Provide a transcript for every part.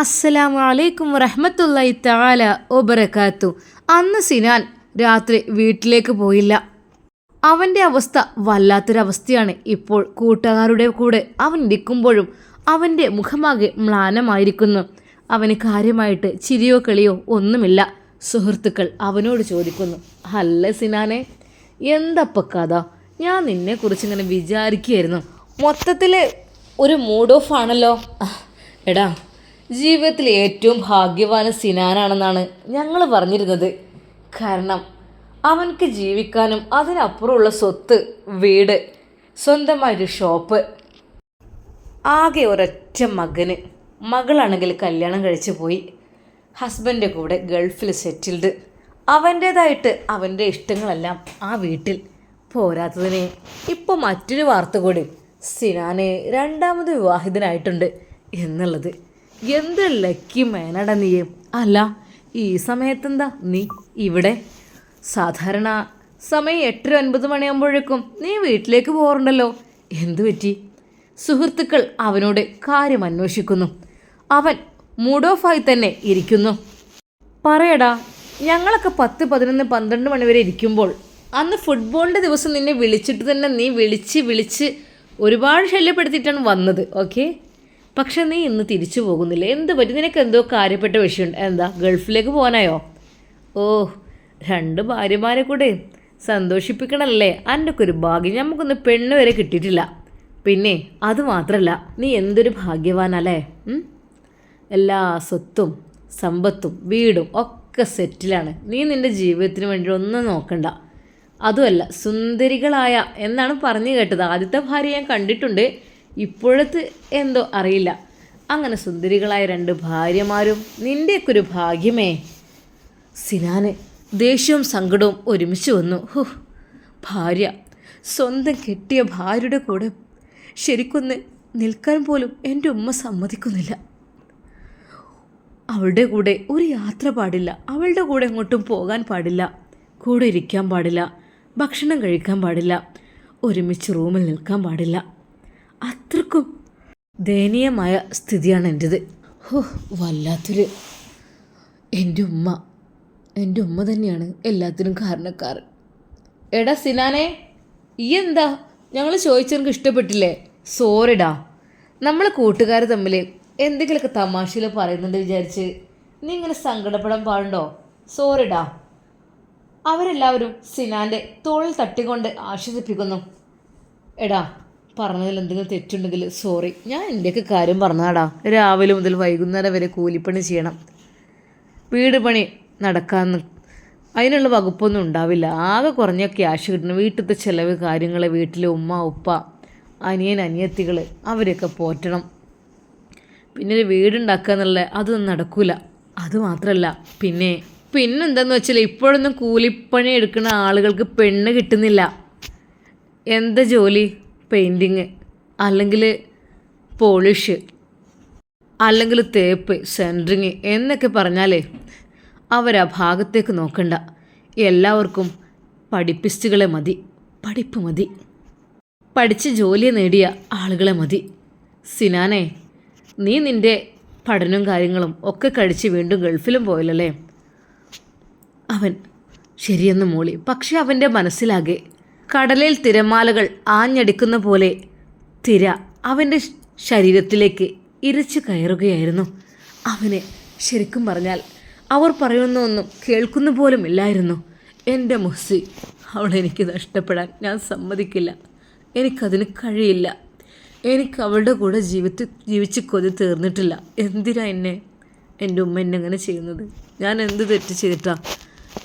അസ്സലാമു അലൈക്കും വറഹ്മത്തുള്ളാഹി തആല ഒബറക്കാത്തു അന്ന് സിനാൻ രാത്രി വീട്ടിലേക്ക് പോയില്ല. അവന്റെ അവസ്ഥ വല്ലാത്തൊരവസ്ഥയാണ്. ഇപ്പോൾ കൂട്ടുകാരുടെ കൂടെ അവൻ ഇരിക്കുമ്പോഴും അവന്റെ മുഖമാകെ മ്ലാനമായിരിക്കുന്നു. അവന് കാര്യമായിട്ട് ചിരിയോ കളിയോ ഒന്നുമില്ല. സുഹൃത്തുക്കൾ അവനോട് ചോദിക്കുന്നു അല്ല സിനാനെ എന്തപ്പ കഥ? ഞാൻ നിന്നെക്കുറിച്ച് ഇങ്ങനെ വിചാരിക്കുകയായിരുന്നു. മൊത്തത്തിൽ ഒരു മൂഡ് ഓഫ് ആണല്ലോ. എടാ ജീവിതത്തിൽ ഏറ്റവും ഭാഗ്യവാന സിനാനാണെന്നാണ് ഞങ്ങൾ പറഞ്ഞിരുന്നത്. കാരണം അവൻക്ക് ജീവിക്കാനും അതിനപ്പുറമുള്ള സ്വത്ത് വീട് സ്വന്തമായൊരു ഷോപ്പ് ആകെ ഒരൊറ്റ മകന് മകളാണെങ്കിൽ കല്യാണം കഴിച്ചു പോയി ഹസ്ബന്റെ കൂടെ ഗൾഫിൽ സെറ്റിൽഡ് അവന്റേതായിട്ട് അവന്റെ ഇഷ്ടങ്ങളെല്ലാം ആ വീട്ടിൽ പോരാത്തതിന് ഇപ്പോൾ മറ്റൊരു വാർത്ത കൂടി സിനാനെ രണ്ടാമത് വിവാഹിതനായിട്ടുണ്ട് എന്നുള്ളത്. എന്ത് ലക്കി മേനട നീ? അല്ല ഈ സമയത്തെന്താ നീ ഇവിടെ? സാധാരണ സമയം എട്ടര ഒൻപത് മണിയാകുമ്പോഴേക്കും നീ വീട്ടിലേക്ക് പോകാറുണ്ടല്ലോ. എന്തു പറ്റി? സുഹൃത്തുക്കൾ അവനോട് കാര്യം അന്വേഷിക്കുന്നു. അവൻ മൂഡ് ഓഫായി തന്നെ ഇരിക്കുന്നു. പറയടാ ഞങ്ങളൊക്കെ പത്ത് പതിനൊന്ന് പന്ത്രണ്ട് മണി വരെ ഇരിക്കുമ്പോൾ അന്ന് ഫുട്ബോളിന്റെ ദിവസം നിന്നെ വിളിച്ചിട്ട് തന്നെ നീ വിളിച്ച് വിളിച്ച് ഒരുപാട് ശല്യപ്പെടുത്തിയിട്ടാണ് വന്നത് ഓക്കെ? പക്ഷെ നീ ഇന്ന് തിരിച്ചു പോകുന്നില്ല? എന്ത് പറ്റി? നിനക്ക് എന്തോ കാര്യപ്പെട്ട വിഷയമുണ്ട് എന്താ ഗൾഫിലേക്ക് പോകാനായോ? ഓ രണ്ട് ഭാര്യമാരെ കൂടെ സന്തോഷിപ്പിക്കണല്ലേ? അന്റെയൊക്കെ ഒരു ഭാഗ്യം. നമുക്കൊന്ന് പെണ്ണ് വരെ കിട്ടിയിട്ടില്ല. പിന്നെ അത് മാത്രമല്ല നീ എന്തൊരു ഭാഗ്യവാനല്ലേ? എല്ലാ സ്വത്തും സമ്പത്തും വീടും ഒക്കെ സെറ്റിലാണ്. നീ നിന്റെ ജീവിതത്തിന് വേണ്ടി ഒന്നും നോക്കണ്ട. അതുമല്ല സുന്ദരികളായ എന്നാണ് പറഞ്ഞു കേട്ടത്. ആദ്യത്തെ ഭാര്യ ഞാൻ കണ്ടിട്ടുണ്ട്. ഇപ്പോഴത്തെ എന്തോ അറിയില്ല. അങ്ങനെ സുന്ദരികളായ രണ്ട് ഭാര്യമാരും നിന്റെയൊക്കെ ഒരു ഭാഗ്യമേ. സിനാന് ദേഷ്യവും സങ്കടവും ഒരുമിച്ച് വന്നു. ഹു. ഭാര്യ സ്വന്തം കെട്ടിയ ഭാര്യയുടെ കൂടെ ശരിക്കൊന്ന് നിൽക്കാൻ പോലും എന്റെ ഉമ്മ സമ്മതിക്കുന്നില്ല. അവളുടെ കൂടെ ഒരു യാത്ര പാടില്ല. അവളുടെ കൂടെ എങ്ങോട്ടും പോകാൻ പാടില്ല. കൂടെ ഇരിക്കാൻ പാടില്ല. ഭക്ഷണം കഴിക്കാൻ പാടില്ല. ഒരുമിച്ച് റൂമിൽ നിൽക്കാൻ പാടില്ല. അത്രക്കും ദയനീയമായ സ്ഥിതിയാണ് എന്റെത് ഹോ വല്ലാത്തൊരു എന്റെ ഉമ്മ. എന്റെ ഉമ്മ തന്നെയാണ് എല്ലാത്തിനും കാരണക്കാരൻ. എടാ സിനാനെ ഈ എന്താ? ഞങ്ങൾ ചോദിച്ചെനിക്ക് ഇഷ്ടപ്പെട്ടില്ലേ? സോറിടാ. നമ്മൾ കൂട്ടുകാർ തമ്മിൽ എന്തെങ്കിലുമൊക്കെ തമാശയിൽ പറയുന്നുണ്ട് വിചാരിച്ച് നീ ഇങ്ങനെ സങ്കടപ്പെടാൻ പാടുണ്ടോ? സോറിടാ. അവരെല്ലാവരും സിനാന്റെ തോളിൽ തട്ടിക്കൊണ്ട് ആശ്വസിപ്പിക്കുന്നു. എടാ പറഞ്ഞതിൽ എന്തെങ്കിലും തെറ്റുണ്ടെങ്കിൽ സോറി ഞാൻ എന്റെയൊക്കെ കാര്യം പറഞ്ഞാടാ രാവിലെ മുതൽ വൈകുന്നേരം വരെ കൂലിപ്പണി ചെയ്യണം. വീട് പണി നടക്കാന്ന്. അതിനുള്ള വകുപ്പൊന്നും ഉണ്ടാവില്ല. ആകെ കുറഞ്ഞ ക്യാഷ് കിട്ടണം. വീട്ടിലത്തെ ചിലവ് കാര്യങ്ങൾ വീട്ടിലെ ഉമ്മ ഉപ്പ അനിയൻ അനിയത്തികൾ അവരെയൊക്കെ പോറ്റണം. പിന്നെ ഒരു വീടുണ്ടാക്കുക എന്നുള്ള അതൊന്നും നടക്കൂല. അത് മാത്രമല്ല പിന്നെ പിന്നെന്താന്ന് വെച്ചാൽ ഇപ്പോഴൊന്നും കൂലിപ്പണി എടുക്കുന്ന ആളുകൾക്ക് പെണ്ണ് കിട്ടുന്നില്ല. എന്താ ജോലി? പെയിന്റിങ് അല്ലെങ്കിൽ പോളിഷ് അല്ലെങ്കിൽ തേപ്പ് സെന്ററിങ് എന്നൊക്കെ പറഞ്ഞാലേ അവരാ ഭാഗത്തേക്ക് നോക്കണ്ട. എല്ലാവർക്കും പഠിപ്പിസ്റ്റുകളെ മതി പഠിപ്പ് മതി. പഠിച്ച് ജോലി നേടിയ ആളുകളെ മതി. സിനാനെ നീ നിന്റെ പഠനവും കാര്യങ്ങളും ഒക്കെ കഴിച്ച് വീണ്ടും ഗൾഫിലും പോയല്ലേ അവൻ ശരിയെന്ന് മോളി. പക്ഷെ അവന്റെ മനസ്സിലാകെ കടലിൽ തിരമാലകൾ ആഞ്ഞടിക്കുന്ന പോലെ തിര അവന്റെ ശരീരത്തിലേക്ക് ഇരച്ചു കയറുകയായിരുന്നു. അവനെ ശരിക്കും പറഞ്ഞാൽ അവർ പറയുന്ന ഒന്നും കേൾക്കുന്ന പോലും ഇല്ലായിരുന്നു. എന്റെ മുസ്സി അവളെനിക്ക് നഷ്ടപ്പെടാൻ ഞാൻ സമ്മതിക്കില്ല. എനിക്കതിന് കഴിയില്ല. എനിക്ക് അവളുടെ കൂടെ ജീവിച്ച് ജീവിച്ച് കൊതി തീർന്നിട്ടില്ല. എന്തിനാ എന്നെ എന്റെ ഉമ്മ എന്നെ അങ്ങനെ ചെയ്യുന്നത്? ഞാൻ എന്ത് തെറ്റ് ചെയ്തിട്ടാ?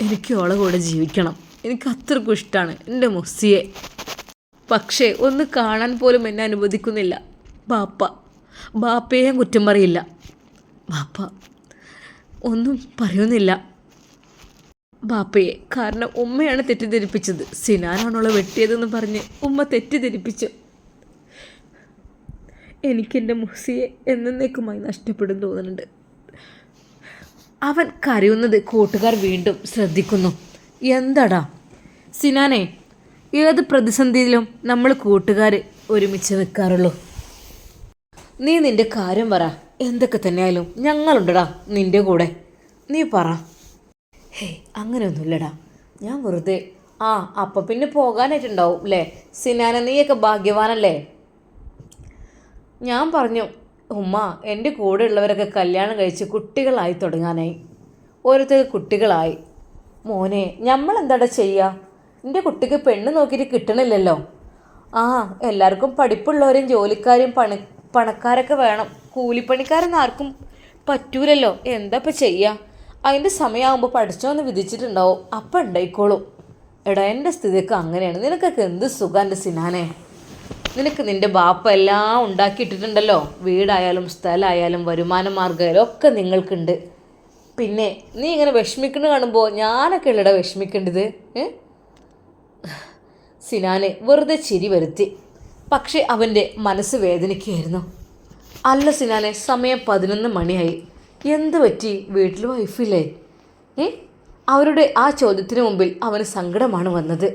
എനിക്ക് അവളെ കൂടെ ജീവിക്കണം. എനിക്ക് അത്രക്കും ഇഷ്ടമാണ് എന്റെ മുസ്സിയെ. പക്ഷേ ഒന്ന് കാണാൻ പോലും എന്നെ അനുവദിക്കുന്നില്ല. ബാപ്പ. ബാപ്പയെ കുറ്റം പറയില്ല. ബാപ്പ ഒന്നും പറയുന്നില്ല. ബാപ്പയെ കാരണം ഉമ്മയാണ് തെറ്റിദ്ധരിപ്പിച്ചത്. സിനാനാണോളെ വെട്ടിയതെന്ന് പറഞ്ഞ് ഉമ്മ തെറ്റിദ്ധരിപ്പിച്ചു. എനിക്കെന്റെ മുസിയെ എന്നേക്കുമായി നഷ്ടപ്പെടും തോന്നുന്നുണ്ട്. അവൻ കരയുന്നത് കൂട്ടുകാർ വീണ്ടും ശ്രദ്ധിക്കുന്നു. എന്താടാ? സിനാനെ ഏത് പ്രതിസന്ധിയിലും നമ്മൾ കൂട്ടുകാർ ഒരുമിച്ച് നിൽക്കാറുള്ളൂ നീ നിന്റെ കാര്യം പറ. എന്തൊക്കെ തന്നെയായാലും ഞങ്ങളുണ്ടടാ നിന്റെ കൂടെ. നീ പറ. ഹേ അങ്ങനെയൊന്നുമില്ലടാ. ഞാൻ വെറുതെ ആ അപ്പം പിന്നെ പോകാനായിട്ടുണ്ടാവും അല്ലേ സിനാന നീയൊക്കെ ഭാഗ്യവാനല്ലേ? ഞാൻ പറഞ്ഞു ഉമ്മ എന്റെ കൂടെ ഉള്ളവരൊക്കെ കല്യാണം കഴിച്ച് കുട്ടികളായി തുടങ്ങാനായി. ഓരോരുത്തർ കുട്ടികളായി. മോനെ നമ്മൾ എന്താടാ ചെയ്യുക എന്റെ കുട്ടിക്ക് പെണ്ണ് നോക്കിയിട്ട് കിട്ടണില്ലല്ലോ. ആ എല്ലാവർക്കും പഠിപ്പുള്ളവരും ജോലിക്കാരും പണി പണക്കാരൊക്കെ വേണം. കൂലിപ്പണിക്കാരൊന്നും ആർക്കും പറ്റൂലല്ലോ. എന്താ ഇപ്പം ചെയ്യുക അതിന്റെ സമയമാകുമ്പോൾ പഠിച്ചോന്ന് വിധിച്ചിട്ടുണ്ടാവും. അപ്പം ഉണ്ടായിക്കോളും എടാ എന്റെ സ്ഥിതിക്ക് അങ്ങനെയാണ്. നിനക്കൊക്കെ എന്ത് സുഖം എന്റെ സിനാനെ? നിനക്ക് നിന്റെ ബാപ്പ എല്ലാം ഉണ്ടാക്കിയിട്ടിട്ടുണ്ടല്ലോ. വീടായാലും സ്ഥലമായാലും വരുമാന മാർഗമായാലും ഒക്കെ നിങ്ങൾക്കുണ്ട്. പിന്നെ നീ ഇങ്ങനെ വിഷമിക്കുന്നത് കാണുമ്പോൾ ഞാനൊക്കെ ഉള്ളട വിഷമിക്കേണ്ടത്? സിനാനെ വെറുതെ ചിരി വരുത്തി. പക്ഷേ അവന്റെ മനസ്സ് വേദനിക്കുകയായിരുന്നു അല്ല സിനാനെ സമയം പതിനൊന്ന് മണിയായി. എന്ത് പറ്റി? വീട്ടിൽ വൈഫില്ലേ? അവരുടെ ആ ചോദ്യത്തിന് മുമ്പിൽ അവന് സങ്കടമാണ് വന്നത്.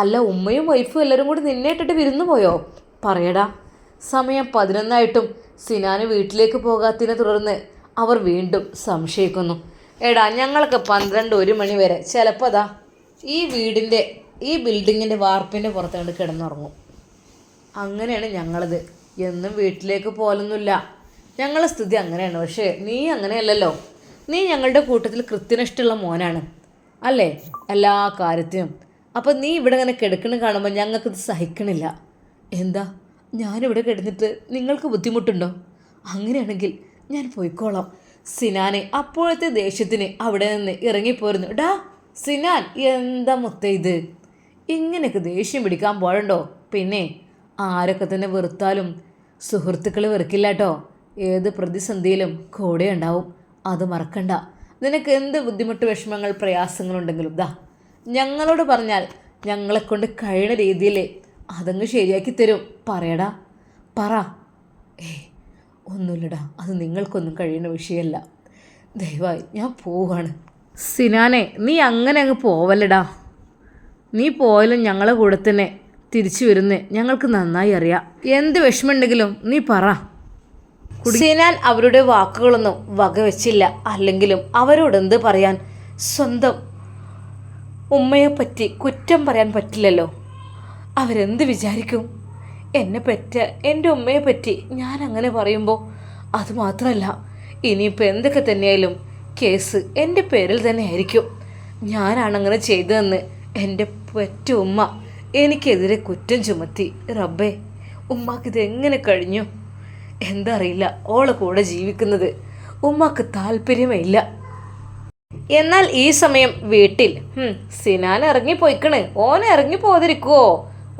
അല്ല ഉമ്മയും വൈഫും എല്ലാവരും കൂടി നിന്നേട്ടിട്ട് വിരുന്നു പോയോ? പറയടാ. സമയം പതിനൊന്നായിട്ടും സിനാന് വീട്ടിലേക്ക് പോകാത്തതിനെ തുടർന്ന് അവർ വീണ്ടും സംശയിക്കുന്നു. എടാ ഞങ്ങൾക്ക് പന്ത്രണ്ട് ഒരു മണി വരെ. ചിലപ്പോൾ അതാ ഈ വീടിന്റെ ഈ ബിൽഡിങ്ങിന്റെ വാർപ്പിന്റെ പുറത്തുകൊണ്ട് കിടന്നുറങ്ങും. അങ്ങനെയാണ് ഞങ്ങളത്. എന്നും വീട്ടിലേക്ക് പോലൊന്നുമില്ല ഞങ്ങളുടെ സ്ഥിതി അങ്ങനെയാണ്. പക്ഷേ നീ അങ്ങനെയല്ലല്ലോ. നീ ഞങ്ങളുടെ കൂട്ടത്തിൽ കൃത്യനിഷ്ഠുള്ള മോനാണ്. അല്ലേ? എല്ലാ കാര്യത്തിനും. അപ്പം നീ ഇവിടെ ഇങ്ങനെ കിടക്കണ കാണുമ്പോൾ ഞങ്ങൾക്കിത് സഹിക്കണില്ല. എന്താ? ഞാനിവിടെ കിടന്നിട്ട് നിങ്ങൾക്ക് ബുദ്ധിമുട്ടുണ്ടോ? അങ്ങനെയാണെങ്കിൽ ഞാൻ പോയിക്കോളാം. സിനാനെ അപ്പോഴത്തെ ദേഷ്യത്തിന് അവിടെ നിന്ന് ഇറങ്ങിപ്പോരുന്നു. ഡാ സിനാൻ എന്താ മുത്ത ഇത്? ഇങ്ങനെയൊക്കെ ദേഷ്യം പിടിക്കാൻ പോഴുണ്ടോ പിന്നെ ആരൊക്കെ തന്നെ വെറുത്താലും സുഹൃത്തുക്കൾ വെറുക്കില്ല കേട്ടോ ഏത് പ്രതിസന്ധിയിലും കൂടെ ഉണ്ടാവും. അത് മറക്കണ്ട. നിനക്ക് എന്ത് ബുദ്ധിമുട്ട് വിഷമങ്ങൾ പ്രയാസങ്ങളുണ്ടെങ്കിലും ദാ ഞങ്ങളോട് പറഞ്ഞാൽ ഞങ്ങളെ കൊണ്ട് കഴിയുന്ന രീതിയിൽ അതങ്ങ് ശരിയാക്കി തരും. പറയടാ. പറ. ഏ ഒന്നുമില്ലടാ. അത് നിങ്ങൾക്കൊന്നും കഴിയുന്ന വിഷയമല്ല. ദയവായി ഞാൻ പോവാണ്. സിനാനെ നീ അങ്ങനെ അങ്ങ് പോവല്ലടാ. നീ പോയാലും ഞങ്ങളെ കൂടെ തന്നെ തിരിച്ചു വരുന്നേ ഞങ്ങൾക്ക് നന്നായി അറിയാം. എന്ത് വിഷമമുണ്ടെങ്കിലും നീ പറ. സിനാൻ അവരുടെ വാക്കുകളൊന്നും വകവെച്ചില്ല. അല്ലെങ്കിലും അവരോട് എന്ത് പറയാൻ? സ്വന്തം ഉമ്മയെപ്പറ്റി കുറ്റം പറയാൻ പറ്റില്ലല്ലോ. അവരെന്ത് വിചാരിക്കും? എന്നെ പറ്റ എന്റെ ഉമ്മയെ പറ്റി ഞാൻ അങ്ങനെ പറയുമ്പോൾ അത് മാത്രമല്ല ഇനിയിപ്പോൾ എന്തൊക്കെ തന്നെയായാലും കേസ് എന്റെ പേരിൽ തന്നെ ആയിരിക്കും. ഞാനാണ് അങ്ങനെ ചെയ്തതെന്ന് എന്റെ പെറ്റ ഉമ്മ എനിക്കെതിരെ കുറ്റം ചുമത്തി. റബ്ബേ ഉമ്മാക്ക് എങ്ങനെ കഴിഞ്ഞു? എന്തറിയില്ല ഓളെ കൂടെ ജീവിക്കുന്നത് ഉമ്മാക്ക് താല്പര്യമേ ഇല്ല. എന്നാൽ ഈ സമയം വീട്ടിൽ സിനാൻ ഇറങ്ങി ഓൻ ഇറങ്ങി പോതിരിക്കുവോ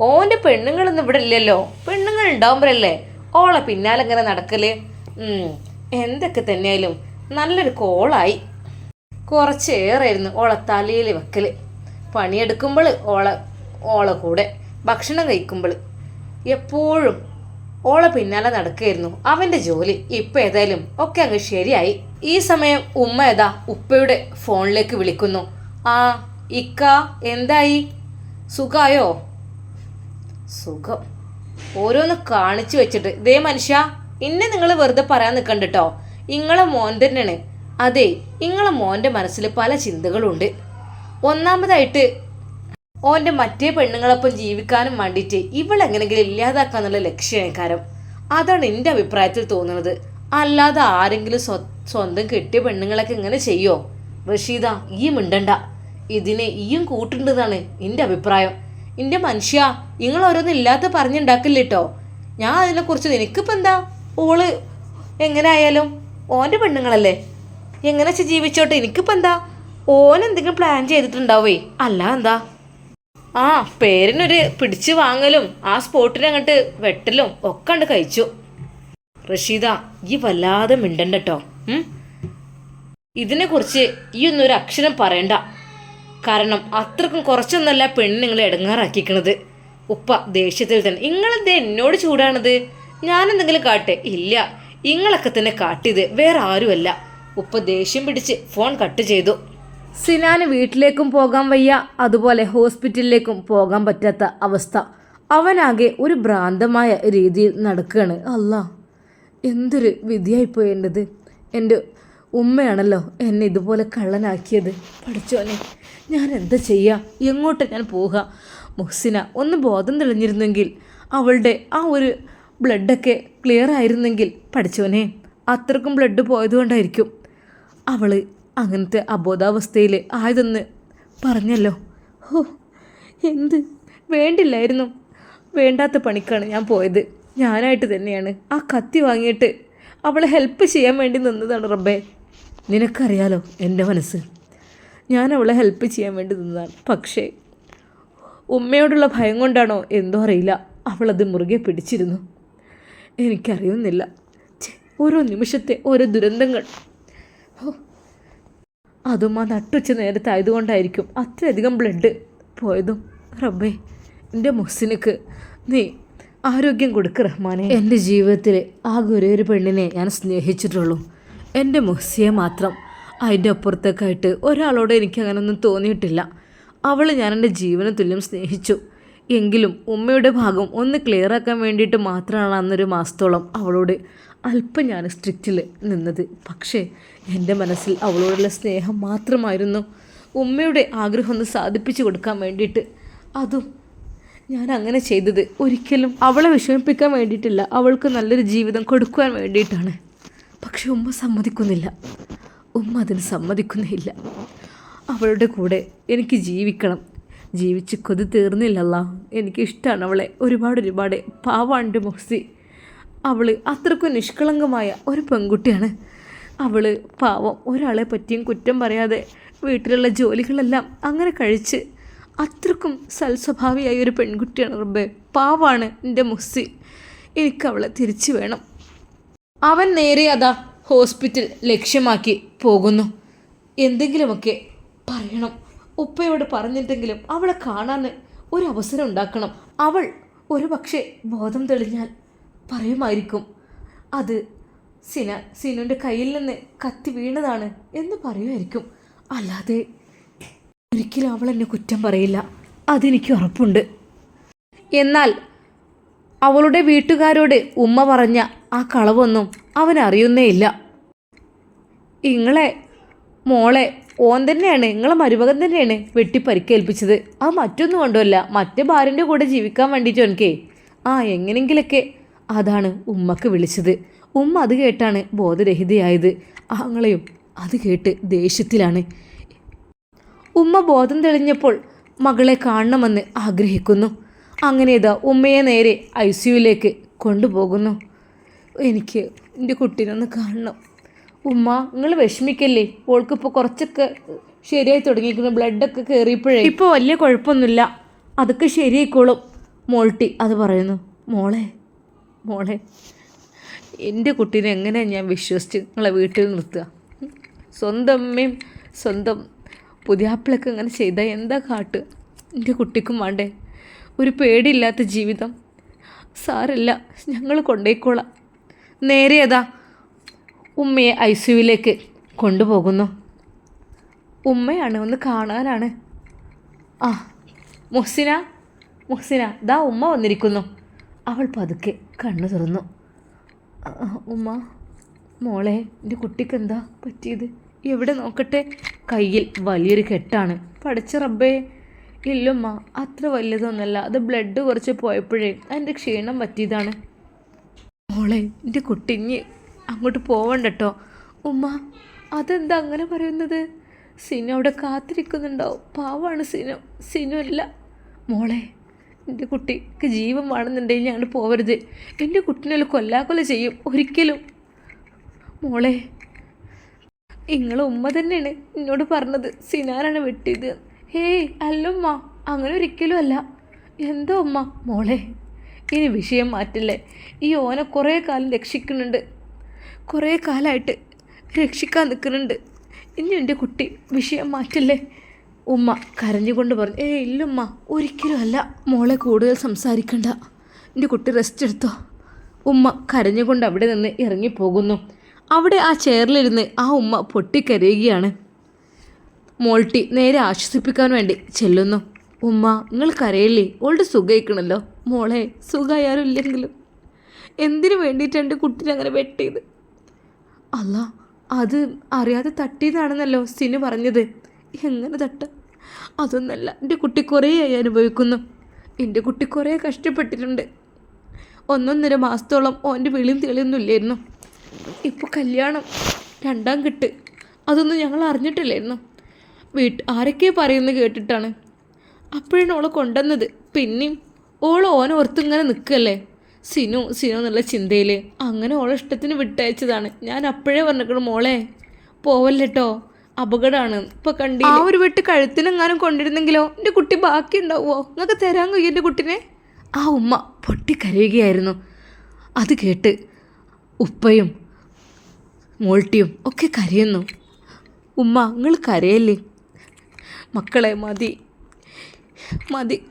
ഓന്റെ പെണ്ണുങ്ങളൊന്നും ഇവിടെ ഇല്ലല്ലോ. പെണ്ണുങ്ങൾ ഉണ്ടാവുമ്പോഴല്ലേ ഓളെ പിന്നാലെ ഇങ്ങനെ നടക്കൽ? എന്തൊക്കെ തന്നെയായാലും നല്ലൊരു കോളായി. കുറച്ചേറായിരുന്നു ഓളെ തലയിൽ വെക്കൽ. പണിയെടുക്കുമ്പോൾ ഓളെ ഓളെ കൂടെ ഭക്ഷണം കഴിക്കുമ്പോൾ എപ്പോഴും ഓളെ പിന്നാലെ നടക്കുകയായിരുന്നു അവന്റെ ജോലി. ഇപ്പം ഏതായാലും ഒക്കെ അങ്ങ് ശരിയായി. ഈ സമയം ഉമ്മ ഏതാ ഉപ്പയുടെ ഫോണിലേക്ക് വിളിക്കുന്നു. ആ ഇക്ക എന്തായി? സുഖായോ? സുഖം. ഓരോന്ന് കാണിച്ചു വെച്ചിട്ട്. ഇതേ മനുഷ്യ ഇന്നെ നിങ്ങൾ വെറുതെ പറയാൻ നിൽക്കണ്ട ഇങ്ങളെ മോൻ തന്നെയാണ്. അതെ ഇങ്ങളെ മോന്റെ മനസ്സിൽ പല ചിന്തകളുണ്ട്. ഒന്നാമതായിട്ട് ഓന്റെ മറ്റേ പെണ്ണുങ്ങളൊപ്പം ജീവിക്കാനും വേണ്ടിയിട്ട് ഇവളെങ്ങനെങ്കിലും ഇല്ലാതാക്കാന്നുള്ള ലക്ഷ്യക്കാരം അതാണ് എന്റെ അഭിപ്രായത്തിൽ തോന്നുന്നത്. അല്ലാതെ ആരെങ്കിലും സ്വ സ്വന്തം കെട്ടിയ പെണ്ണുങ്ങളൊക്കെ ഇങ്ങനെ ചെയ്യോ? റഷീദ ഈ മിണ്ടണ്ട. ഇതിനെ ഈയും കൂട്ടുണ്ടെന്നാണ് എന്റെ അഭിപ്രായം. എന്റെ മനുഷ്യ നിങ്ങൾ ഓരോന്നും ഇല്ലാത്ത പറഞ്ഞുണ്ടാക്കില്ല കേട്ടോ ഞാൻ അതിനെക്കുറിച്ച് നിനക്കിപ്പോൾ എന്താ? ഓൾ എങ്ങനെ ആയാലും ഓന്റെ പെണ്ണുങ്ങളല്ലേ? എങ്ങനെ വെച്ച് ജീവിച്ചോട്ടെ? എനിക്കിപ്പോൾ എന്താ? ഓൻ എന്തെങ്കിലും പ്ലാൻ ചെയ്തിട്ടുണ്ടാവേ. അല്ല എന്താ? ആ പേരിനൊരു പിടിച്ചു വാങ്ങലും ആ സ്പോട്ടിനങ്ങോട്ട് വെട്ടലും ഒക്കെ കണ്ട് കഴിച്ചു. റഷീദ ഈ വല്ലാതെ മിണ്ടണ്ടട്ടോ. ഇതിനെക്കുറിച്ച് ഈ ഒന്നൊരു അക്ഷരം പറയണ്ട. കാരണം അത്രക്കും കുറച്ചൊന്നല്ല പെണ്ണ് നിങ്ങളെ ഇടങ്ങാറാക്കിക്കണത് ഉപ്പ ദേഷ്യത്തിൽ തന്നെ. ഇങ്ങളെന്താ എന്നോട് ചൂടാണത്? ഞാനെന്തെങ്കിലും കാട്ടെ? ഇല്ല. ഇങ്ങളൊക്കെ തന്നെ കാട്ടിയത് വേറെ ആരുമല്ല. ഉപ്പ ദേഷ്യം പിടിച്ച് ഫോൺ കട്ട് ചെയ്തു. സിനാന് വീട്ടിലേക്കും പോകാൻ വയ്യ. അതുപോലെ ഹോസ്പിറ്റലിലേക്കും പോകാൻ പറ്റാത്ത അവസ്ഥ. അവനാകെ ഒരു ഭ്രാന്തമായ രീതിയിൽ നടക്കുകയാണ് അല്ല എന്തൊരു വിധിയായിപ്പോയേണ്ടത്. എന്റെ ഉമ്മയാണല്ലോ എന്നെ ഇതുപോലെ കള്ളനാക്കിയത്. പഠിച്ചോനെ. ഞാൻ എന്താ ചെയ്യുക എങ്ങോട്ട് ഞാൻ പോവുക മുഹ്സിന ഒന്ന് ബോധം തെളിഞ്ഞിരുന്നെങ്കിൽ അവളുടെ ആ ഒരു ബ്ലഡൊക്കെ ക്ലിയർ ആയിരുന്നെങ്കിൽ പഠിച്ചോനെ അത്രക്കും ബ്ലഡ് പോയതുകൊണ്ടായിരിക്കും അവൾ അങ്ങനത്തെ അബോധാവസ്ഥയിൽ ആയതെന്ന് പറഞ്ഞല്ലോ. ഹോ എന്ത്? വേണ്ടില്ലായിരുന്നു. വേണ്ടാത്ത പണിക്കാണ് ഞാൻ പോയത്. ഞാനായിട്ട് തന്നെയാണ്. ആ കത്തി വാങ്ങിയിട്ട് അവളെ ഹെൽപ്പ് ചെയ്യാൻ വേണ്ടി നിന്നതാണ് റബ്ബേ. നിനക്കറിയാലോ എന്റെ മനസ്സ്? ഞാൻ അവളെ ഹെൽപ്പ് ചെയ്യാൻ വേണ്ടി നിന്നതാണ്. പക്ഷേ ഉമ്മയോടുള്ള ഭയം കൊണ്ടാണോ എന്തോ അറിയില്ല. അവളത് മുറുകെ പിടിച്ചിരുന്നു. എനിക്കറിയുന്നില്ല. ഓരോ നിമിഷത്തെ ഓരോ ദുരന്തങ്ങൾ. അതും ആ നട്ടുച്ച നേരത്തായതുകൊണ്ടായിരിക്കും അത്രയധികം ബ്ലഡ് പോയതും. റബ്ബേ എന്റെ മുസ്സിനക്ക് നീ ആരോഗ്യം കൊടുക്ക് റഹ്മാനെ. എന്റെ ജീവിതത്തിലെ ആ ഒരേ ഒരു പെണ്ണിനെ ഞാൻ സ്നേഹിച്ചിട്ടുള്ളൂ. എന്റെ മുസ്സിയെ മാത്രം. അതിന്റെ അപ്പുറത്തേക്കായിട്ട് ഒരാളോട് എനിക്ക് അങ്ങനെയൊന്നും തോന്നിയിട്ടില്ല. അവൾ ഞാൻ എന്റെ ജീവന തുല്യം സ്നേഹിച്ചു. എങ്കിലും ഉമ്മയുടെ ഭാഗം ഒന്ന് ക്ലിയർ ആക്കാൻ വേണ്ടിയിട്ട് മാത്രമാണ് അന്നൊരു മാസത്തോളം അവളോട് അല്പം ഞാൻ സ്ട്രിക്റ്റിൽ നിന്നത്. പക്ഷേ എന്റെ മനസ്സിൽ അവളോടുള്ള സ്നേഹം മാത്രമായിരുന്നു. ഉമ്മയുടെ ആഗ്രഹം ഒന്ന് സാധിപ്പിച്ചു കൊടുക്കാൻ വേണ്ടിയിട്ട്. അതും ഞാൻ അങ്ങനെ ചെയ്തത് ഒരിക്കലും അവളെ വിഷമിപ്പിക്കാൻ വേണ്ടിയിട്ടില്ല. അവൾക്ക് നല്ലൊരു ജീവിതം കൊടുക്കുവാൻ വേണ്ടിയിട്ടാണ്. പക്ഷെ ഉമ്മ സമ്മതിക്കുന്നില്ല. ഉമ്മ അതിന് സമ്മതിക്കുന്നില്ല. അവളുടെ കൂടെ എനിക്ക് ജീവിക്കണം. ജീവിച്ച് കൊതി തീർന്നില്ലല്ല. എനിക്കിഷ്ടമാണ് അവളെ. ഒരുപാട് ഒരുപാട് പാവാണ്ട് മുഹ്സി. അവൾ അത്രക്കും നിഷ്കളങ്കമായ ഒരു പെൺകുട്ടിയാണ്. അവൾ പാവം ഒരാളെ പറ്റിയും കുറ്റം പറയാതെ വീട്ടിലുള്ള ജോലികളെല്ലാം അങ്ങനെ കഴിച്ച് അത്രക്കും സൽസ്വഭാവിയായ ഒരു പെൺകുട്ടിയാണ് റബ്ബെ. പാവാണ് എന്റെ മുസ്സി എനിക്കവളെ തിരിച്ചു വേണം. അവൻ നേരെ അതാ ഹോസ്പിറ്റൽ ലക്ഷ്യമാക്കി പോകുന്നു. എന്തെങ്കിലുമൊക്കെ പറയണം. ഉപ്പയോട് പറഞ്ഞിട്ടെങ്കിലും അവളെ കാണാൻ ഒരു അവസരം ഉണ്ടാക്കണം. അവൾ ഒരു പക്ഷേ ബോധം തെളിഞ്ഞാൽ പറയുമായിരിക്കും. അത് സിന സിനുവിന്റെ കയ്യിൽ നിന്ന് കത്തി വീണതാണ് എന്ന് പറയുമായിരിക്കും. അല്ലാതെ ഒരിക്കലും അവൾ എന്നെ കുറ്റം പറയില്ല. അതെനിക്ക് ഉറപ്പുണ്ട്. എന്നാൽ അവളുടെ വീട്ടുകാരോട് ഉമ്മ പറഞ്ഞ ആ കളവൊന്നും അവൻ അറിയുന്നേയില്ല. ഇങ്ങളെ മോളെ ഓൻ തന്നെയാണ് ഇങ്ങളെ മരുമകൻ തന്നെയാണ് വെട്ടി പരിക്കേൽപ്പിച്ചത് അത് മറ്റൊന്നും കൊണ്ടുമല്ല മറ്റേ ഭാര്യന്റെ കൂടെ ജീവിക്കാൻ വേണ്ടിയിട്ട് എനിക്കേ ആ എങ്ങനെങ്കിലൊക്കെ അതാണ് ഉമ്മക്ക് വിളിച്ചത്. ഉമ്മ അത് കേട്ടാണ് ബോധരഹിതയായത്. ആങ്ങളെയും അത് കേട്ട് ദേഷ്യത്തിലാണ്. ഉമ്മ ബോധം തെളിഞ്ഞപ്പോൾ മകളെ കാണണമെന്ന് ആഗ്രഹിക്കുന്നു. അങ്ങനെ ഇതാ ഉമ്മയെ നേരെ ഐ സിയുലേക്ക് കൊണ്ടുപോകുന്നു. എനിക്ക് എന്റെ കുട്ടീനൊന്ന് കാണണം. ഉമ്മ നിങ്ങൾ വിഷമിക്കല്ലേ? ഓൾക്കിപ്പോൾ കുറച്ചൊക്കെ ശരിയായി തുടങ്ങിയിരിക്കുന്നു. ബ്ലഡൊക്കെ കയറിയപ്പോഴേ ഇപ്പോൾ വലിയ കുഴപ്പമൊന്നുമില്ല. അതൊക്കെ ശരിയായിക്കോളും മോൾട്ടി. അത് പറയുന്നു മോളെ മോളെ എന്റെ കുട്ടീനെ എങ്ങനെയാണ് ഞാൻ വിശ്വസിച്ച് നിങ്ങളെ വീട്ടിൽ നിർത്തുക? സ്വന്തം അമ്മയും സ്വന്തം പുതിയാപ്പിളൊക്കെ അങ്ങനെ ചെയ്താൽ എന്താ കാട്ട്? എന്റെ കുട്ടിക്കും വേണ്ടേ? ഒരു പേടിയില്ലാത്ത ജീവിതം. സാരല്ല ഞങ്ങൾ കൊണ്ടേക്കോളാം. നേരെ അതാ ഉമ്മയെ ഐ സിയുവിലേക്ക് കൊണ്ടുപോകുന്നു. ഉമ്മയാണ് ഒന്ന് കാണാനാണ്. ആ മുഹ്സിന മുഹ്സിന ദാ ഉമ്മ വന്നിരിക്കുന്നു. അവൾ പതുക്കെ കണ്ണു തുറന്നു. ഉമ്മ മോളെ എന്റെ കുട്ടിക്ക് എന്താ പറ്റിയത്? എവിടെ നോക്കട്ടെ? കയ്യിൽ വലിയൊരു കെട്ടാണ്. പഠിച്ച റബ്ബേ. ഇല്ലുമ്മ അത്ര വലിയതൊന്നുമല്ല അത് ബ്ലഡ് കുറച്ച് പോയപ്പോഴേ അതിന്റെ ക്ഷീണം പറ്റിയതാണ്. മോളെ എന്റെ കുട്ടിഞ്ഞ് അങ്ങോട്ട് പോവണ്ടട്ടോ. ഉമ്മ അതെന്താ അങ്ങനെ പറയുന്നത്? സിനു അവിടെ കാത്തിരിക്കുന്നുണ്ടാവും. പാവാണ് സിനു. സിനു അല്ല. മോളെ എന്റെ കുട്ടിക്ക് ജീവൻ വേണമെന്നുണ്ടെങ്കിൽ ഞങ്ങൾ പോവരുത്. എന്റെ കുട്ടിനെ കൊല്ലാക്കൊല ചെയ്യും ഒരിക്കലും. മോളെ നിങ്ങളെ ഉമ്മ തന്നെയാണ് എന്നോട് പറഞ്ഞത്. സിനാനാണ് വെട്ടിയത്. ഹേയ് അല്ലുമ്മ. അങ്ങനെ ഒരിക്കലും അല്ല. എന്തോ ഉമ്മ മോളെ ഇനി വിഷയം മാറ്റില്ലേ? ഈ ഓനെ കുറേ കാലം രക്ഷിക്കുന്നുണ്ട്. കുറേ കാലമായിട്ട് രക്ഷിക്കാൻ നിൽക്കുന്നുണ്ട്. ഇനി എന്റെ കുട്ടി വിഷയം മാറ്റില്ലേ? ഉമ്മ കരഞ്ഞുകൊണ്ട് പറഞ്ഞു ഏയ് ഇല്ലുമ്മ. ഒരിക്കലും അല്ല. മോളെ കൂടുതൽ സംസാരിക്കണ്ട. എന്റെ കുട്ടി റെസ്റ്റ് എടുത്തോ. ഉമ്മ കരഞ്ഞുകൊണ്ട് അവിടെ നിന്ന് ഇറങ്ങിപ്പോകുന്നു. അവിടെ ആ ചെയറിലിരുന്ന് ആ ഉമ്മ പൊട്ടിക്കരയുകയാണ്. മോൾട്ടി നേരെ ആശ്വസിപ്പിക്കാൻ വേണ്ടി ചെല്ലുന്നു. ഉമ്മ നിങ്ങൾ ഓളുടെ സുഖയിക്കണല്ലോ മോളെ സുഖമായാലില്ലെങ്കിലും. എന്തിനു വേണ്ടിയിട്ടാണ് എന്റെ കുട്ടീനെ അങ്ങനെ വെട്ടിയത്? അല്ല അത് അറിയാതെ തട്ടിയതാണെന്നല്ലോ സിനു പറഞ്ഞത്. എങ്ങനെ തട്ട? അതൊന്നല്ല എന്റെ കുട്ടി കുറേയായി അനുഭവിക്കുന്നു. എന്റെ കുട്ടി കുറേ കഷ്ടപ്പെട്ടിട്ടുണ്ട്. ഒന്നൊന്നര മാസത്തോളം ഓന്റെ വിളിയും തെളിയൊന്നും ഇല്ലായിരുന്നു. ഇപ്പോൾ കല്യാണം രണ്ടാം കെട്ട്. അതൊന്നും ഞങ്ങൾ അറിഞ്ഞിട്ടില്ലായിരുന്നു. വീട്ട് ആരൊക്കെ പറയുന്നു കേട്ടിട്ടാണ്. അപ്പോഴാണ് ഓളെ കൊണ്ടുവന്നത്. പിന്നെയും ഓൾ ഓനെ ഓർത്ത് ഇങ്ങനെ നിൽക്കല്ലേ? സിനു സിനു എന്നുള്ള ചിന്തയിൽ അങ്ങനെ ഓളെ ഇഷ്ടത്തിന് വിട്ടയച്ചതാണ്. ഞാൻ അപ്പോഴേ പറഞ്ഞിരിക്കണം മോളെ പോവല്ലേട്ടോ? അപകടമാണ് ഇപ്പൊ കണ്ടി ആ ഒരു വെട്ട് കഴുത്തിനെങ്ങാനും കൊണ്ടിരുന്നെങ്കിലോ എന്റെ കുട്ടി ബാക്കി ഉണ്ടാവുമോ നിങ്ങൾക്ക് തരാൻ കഴിയും എന്റെ കുട്ടിനെ? ആ ഉമ്മ പൊട്ടിക്കരയുകയായിരുന്നു. അത് കേട്ട് ഉപ്പയും മോൾട്ടിയും ഒക്കെ കരയുന്നു. ഉമ്മ നിങ്ങൾ കരയല്ലേ? മക്കളെ മതി. മതി.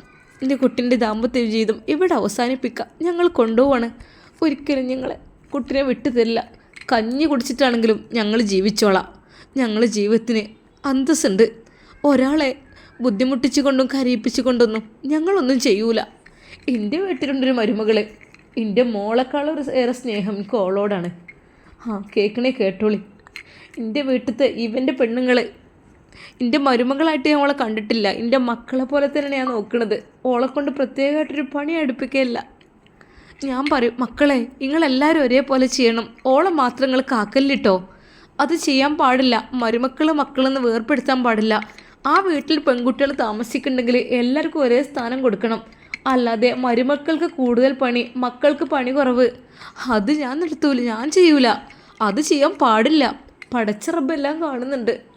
എന്റെ കുട്ടിന്റെ ദാമ്പത്യ ജീവിതം ഇവിടെ അവസാനിപ്പിക്കാം? ഞങ്ങൾ കൊണ്ടുപോവാണ്. ഒരിക്കലും ഞങ്ങളെ കുട്ടിനെ വിട്ടു തരില്ല. കഞ്ഞി കുടിച്ചിട്ടാണെങ്കിലും ഞങ്ങൾ ജീവിച്ചോളാം. ഞങ്ങൾ ജീവിതത്തിന് അന്തസ്സുണ്ട്. ഒരാളെ ബുദ്ധിമുട്ടിച്ചു കൊണ്ടും കരയിപ്പിച്ചു കൊണ്ടൊന്നും ഞങ്ങളൊന്നും ചെയ്യൂല. എന്റെ വീട്ടിലുണ്ടൊരു മരുമകൾ. എന്റെ മോളെക്കാളൊരു ഏറെ സ്നേഹം എനിക്ക് ഓളോടാണ് ആ കേൾക്കണേ കേട്ടോളി. എന്റെ വീട്ടിലത്തെ ഇവന്റെ പെണ്ണുങ്ങൾ എന്റെ മരുമകളായിട്ട് ഞാൻ ഓളെ കണ്ടിട്ടില്ല. എന്റെ മക്കളെ പോലെ തന്നെയാണ് ഞാൻ നോക്കുന്നത് ഓളെ കൊണ്ട് പ്രത്യേകമായിട്ടൊരു പണി അടുപ്പിക്കുകയില്ല. ഞാൻ പറയും മക്കളെ നിങ്ങളെല്ലാവരും ഒരേപോലെ ചെയ്യണം. ഓളെ മാത്രം നിങ്ങൾ കാക്കല്ലിട്ടോ? അത് ചെയ്യാൻ പാടില്ല. മരുമക്കൾ മക്കളെന്ന് വേർപ്പെടുത്താൻ പാടില്ല. ആ വീട്ടിൽ പെൺകുട്ടികൾ താമസിക്കുന്നുണ്ടെങ്കിൽ എല്ലാവർക്കും ഒരേ സ്ഥാനം കൊടുക്കണം. അല്ലാതെ മരുമക്കൾക്ക് കൂടുതൽ പണി മക്കൾക്ക് പണി കുറവ്. അത് ഞാൻ നിർത്തൂല ഞാൻ ചെയ്യൂല. അത് ചെയ്യാൻ പാടില്ല. പടച്ച റബ്ബെല്ലാം കാണുന്നുണ്ട്.